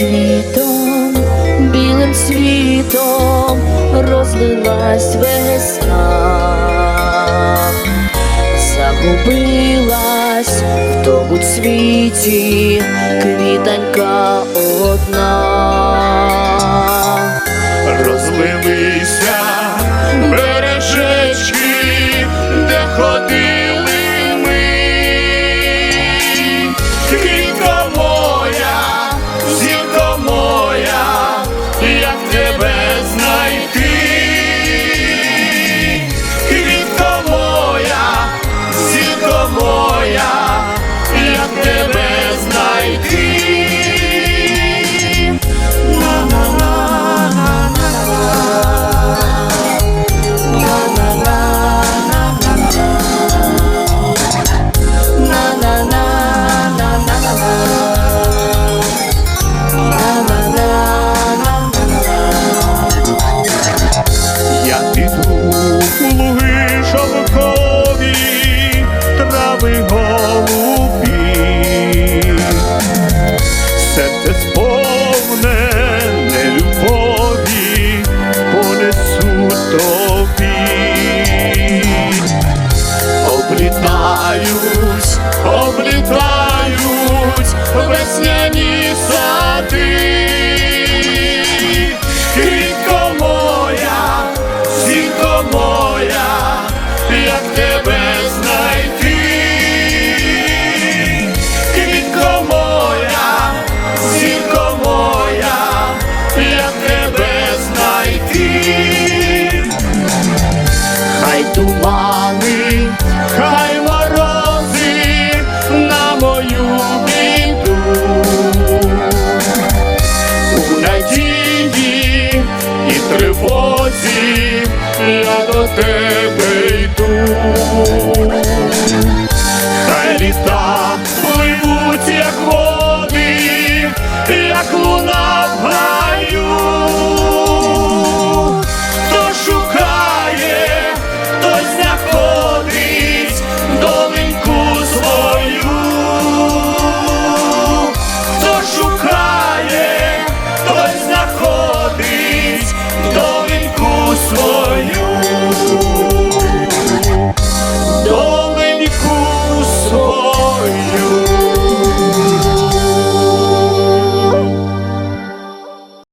цвітом, білим світом розлилась весна, загубилась в тому цвіті квітанька одна. тебе знайти. тобі, облітаюсь, облітають весняні сади. Квітко моя, зірко моя, як тебе. я до тебе йду, хай літа.